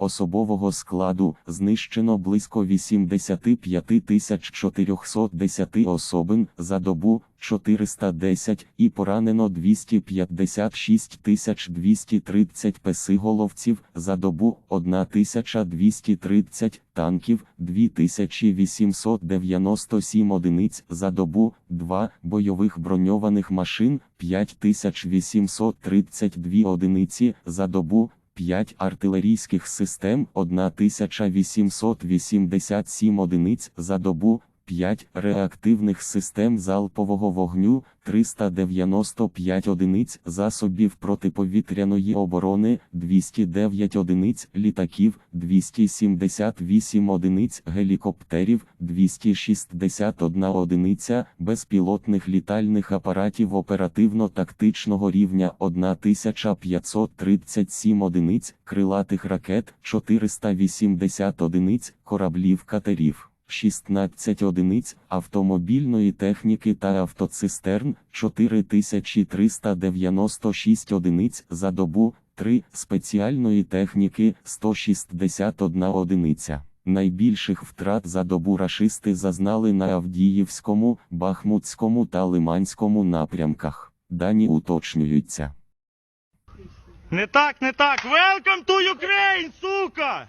Особового складу знищено близько 85 410 особин за добу 410 і поранено 256 230 песиголовців за добу 1230 танків 2897 одиниць за добу 2 бойових броньованих машин 5832 одиниці за добу 5 артилерійських систем 1887 одиниць за добу, 5 реактивних систем залпового вогню 395 одиниць засобів протиповітряної оборони 209 одиниць літаків 278 одиниць гелікоптерів 261 одиниця безпілотних літальних апаратів оперативно-тактичного рівня 1537 одиниць крилатих ракет 480 одиниць кораблів катерів. 16 одиниць автомобільної техніки та автоцистерн 4396 одиниць за добу, 3 спеціальної техніки 161 одиниця. Найбільших втрат за добу рашисти зазнали на Авдіївському, Бахмутському та Лиманському напрямках. Дані уточнюються. Не так, не так. Welcome to Ukraine, сука!